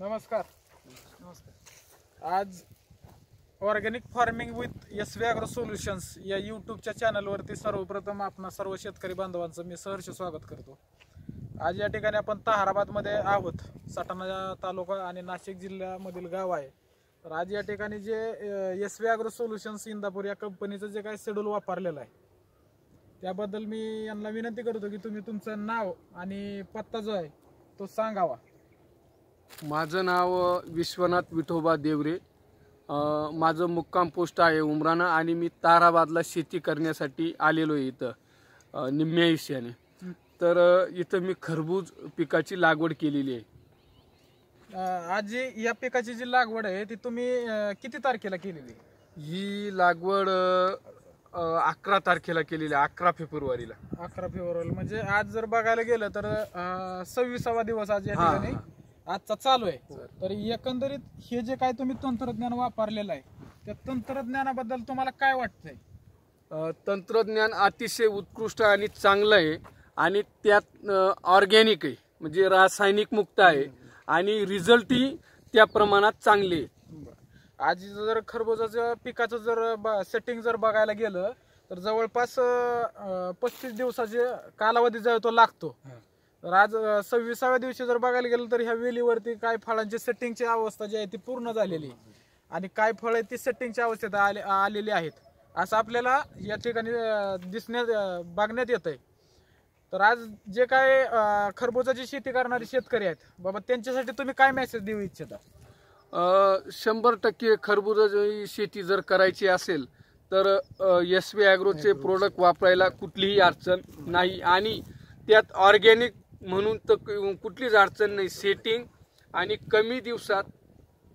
नमस्कार. नमस्कार. आज organic farming with S V agro solutions या यूट्यूबच्या चॅनलवरती सर्वप्रथम आपणा सर्व शेतकरी बांधवांचं मी सहर्ष स्वागत करतो. आज या ठिकाणी आपण ताहाराबादमध्ये आहोत. सटाणा तालुका आणि नाशिक जिल्ह्यामधील गाव आहे. तर आज या ठिकाणी जे S V agro solutions Indapur या कंपनीचं जे काही शेड्यूल वापरलेलं आहे त्याबद्दल मी यांना विनंती करतो की तुम्ही तुमचं नाव आणि पत्ता जो आहे तो सांगावा. माझं नाव विश्वनाथ विठोबा देवरे. माझं मुक्काम पोस्ट आहे उमराणा आणि मी ताराबादला शेती करण्यासाठी आलेलो आहे इथं निम्म्या हिश्याने तर इथं मी खरबूज पिकाची लागवड केलेली आहे. आज जी या पिकाची जी लागवड आहे ती तुम्ही किती तारखेला केलेली? ही लागवड अकरा तारखेला केलेली आहे अकरा फेब्रुवारीला. अकरा फेब्रुवारी म्हणजे आज जर बघायला गेलं तर सव्वीसावा दिवस आज या ठिकाणी. आजचा चालू आहे. तर एकंदरीत हे जे काय तुम्ही तंत्रज्ञान वापरलेलं आहे त्या तंत्रज्ञानाबद्दल तुम्हाला काय वाटतंय? तंत्रज्ञान अतिशय उत्कृष्ट आणि चांगलं आहे आणि त्यात ऑर्गॅनिक आहे म्हणजे रासायनिक मुक्त आहे आणि रिझल्टही त्या प्रमाणात चांगले आहे आज जर खरबुजाच्या पिकाचं जर सेटिंग जर बघायला गेलं तर जवळपास पस्तीस दिवसाचे कालावधी जो तो लागतो. तर आज सव्वीसाव्या दिवशी जर बघायला गेलं तर ह्या वेलीवरती काय फळांची सेटिंगची अवस्था जी आहे ती पूर्ण झालेली आहे. आणि काय फळ ती सेटिंगच्या अवस्थेत आले आलेली आहेत. असं आपल्याला या ठिकाणी दिसण्यात बघण्यात येत आहे तर आज जे काय खरबुजाची शेती करणारे शेतकरी आहेत बाबा त्यांच्यासाठी तुम्ही काय मेसेज देऊ इच्छिता? शंभर टक्के खरबुजाची शेती जर करायची असेल तर एस व्ही ॲग्रोचे प्रोडक्ट वापरायला कुठलीही अडचण नाही. आणि त्यात ऑर्गॅनिक म्हणून तर क- कुठलीच अडचण नाही. सेटिंग आणि कमी दिवसात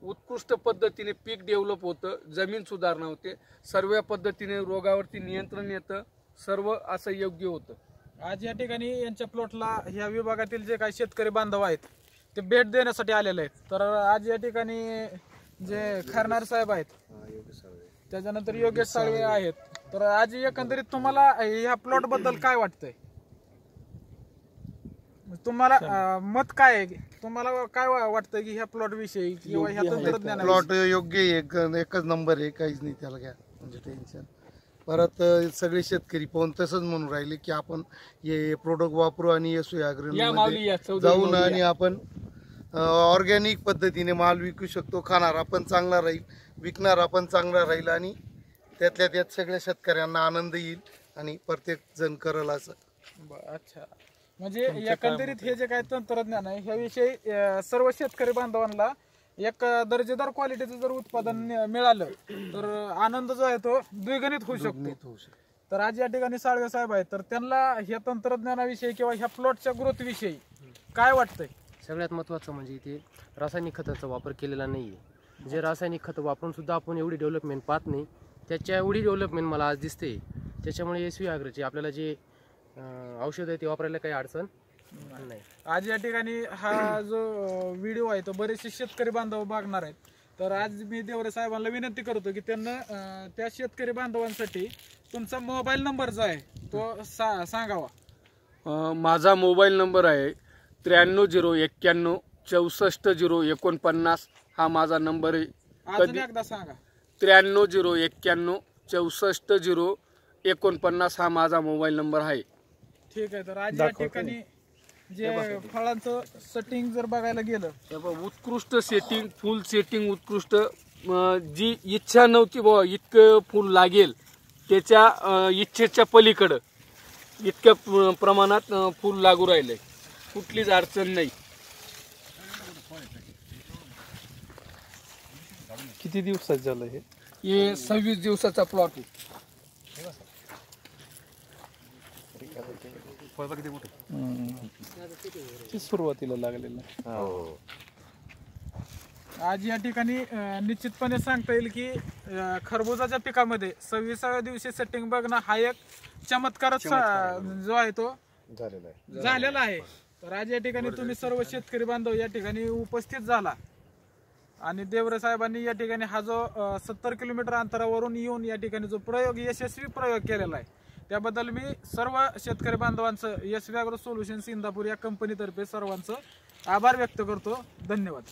उत्कृष्ट पद्धतीने पीक डेव्हलप होतं जमीन सुधारणा होते सर्व पद्धतीने रोगावरती नियंत्रण येतं सर्व असं योग्य होतं. आज या ठिकाणी यांच्या प्लॉटला ह्या विभागातील जे काही शेतकरी बांधव आहेत ते भेट देण्यासाठी आलेले आहेत. तर आज या ठिकाणी जे खरणार साहेब आहेत त्याच्यानंतर योगेश साळवे आहेत. तर आज एकंदरीत तुम्हाला ह्या प्लॉटबद्दल काय वाटतंय? तुम्हाला अं, मत काय आहे? तुम्हाला काय वा- वाटतंय की ह्या प्लॉट विषयी किंवा ह्या तंत्रज्ञानाविषयी? प्लॉट योग्य आहे. एक एकच नंबर आहे. काहीच नाही त्याला काय म्हणजे टेन्शन परत अं, सगळे शेतकरी पाहून तसंच म्हणून राहिले की आपण हे प्रोडक्ट वापरू आणि येसू या मध्ये माऊली या चौधरी जाऊन माऊली आणि या. आपण ऑर्गॅनिक पद्धतीने माल विकू शकतो. खाणारा पण चांगला राहील. विकणारा पण चांगला राहील आणि त्यातल्या त्यात सगळ्या शेतकऱ्यांना आनंद येईल आणि प्रत्येक जण करल असं. अच्छा. म्हणजे एकंदरीत हे जे काय तंत्रज्ञान आहे ह्याविषयी सर्व शेतकरी बांधवांना एक दर्जेदार क्वालिटीचं जर उत्पादन मिळालं तर आनंद जो आहे तो द्विगुणित होऊ शकतो. तर आज या ठिकाणी साळवे साहेब आहेत तर त्यांना ह्या तंत्रज्ञानाविषयी किंवा ह्या प्लॉटच्या ग्रोथ विषयी काय वाटतंय? सगळ्यात महत्त्वाचं म्हणजे इथे रासायनिक खताचा वापर केलेला नाही आहे जे रासायनिक खतं वापरून सुद्धा आपण एवढी डेव्हलपमेंट पाहत नाही त्याच्या एवढी डेव्हलपमेंट मला आज दिसते. त्याच्यामुळे एस व्ही आग्रचे आपल्याला जे औषध आहे ते वापरायला काही अडचण नाही. आज या ठिकाणी हा जो व्हिडिओ आहे तो बरेचसे शेतकरी बांधव बघणार आहेत. तर आज मी देवरे साहेबांना विनंती करतो की त्यांना त्या शेतकरी बांधवांसाठी तुमचा मोबाईल नंबर जो आहे तो सा- सांगावा. माझा मोबाईल नंबर आहे त्र्याण्णव झिरो एक्क्याण्णव चौसष्ट झिरो एकोणपन्नास. हा माझा नंबर आहे. कधी? एकदा सांगा. त्र्याण्णव झिरो एक्क्याण्णव चौसष्ट झिरो एकोणपन्नास हा माझा मोबाईल नंबर आहे. ठीक आहे तर आज या ठिकाणी जे फळांचं सेटिंग जर बघायला गेलं. हे बघ, उत्कृष्ट सेटिंग फुल सेटिंग उत्कृष्ट. अ, जी इच्छा नव्हती बुवा इतकं फुल लागेल त्याच्या अ, इच्छेच्या पलीकडं इतक्या प्रमाणात अ, फुल लागू राहिलंय कुठलीच अडचण नाही. किती दिवसात झालं हे? हे सव्वीस दिवसाचा प्लॉट आहे. ते सुरुवातीला लागलेलं. आज या ठिकाणी अं, निश्चितपणे सांगता येईल की अं, खरबुजाच्या पिकामध्ये सव्वीसाव्या दिवशी सेटिंग बघणं हा एक चमत्कारच जो आहे तो झालेला आहे. तर आज या ठिकाणी तुम्ही सर्व शेतकरी बांधव या ठिकाणी उपस्थित झाला. आणि देवरे साहेबांनी या ठिकाणी हा जो सत्तर किलोमीटर अंतरावरून येऊन या ठिकाणी जो प्रयोग यशस्वी प्रयोग केलेला आहे त्याबद्दल मी सर्व शेतकरी बांधवांचं यश व्याग्रो सोल्युशन सिंधापूर या कंपनीतर्फे सर्वांचं आभार व्यक्त करतो. धन्यवाद.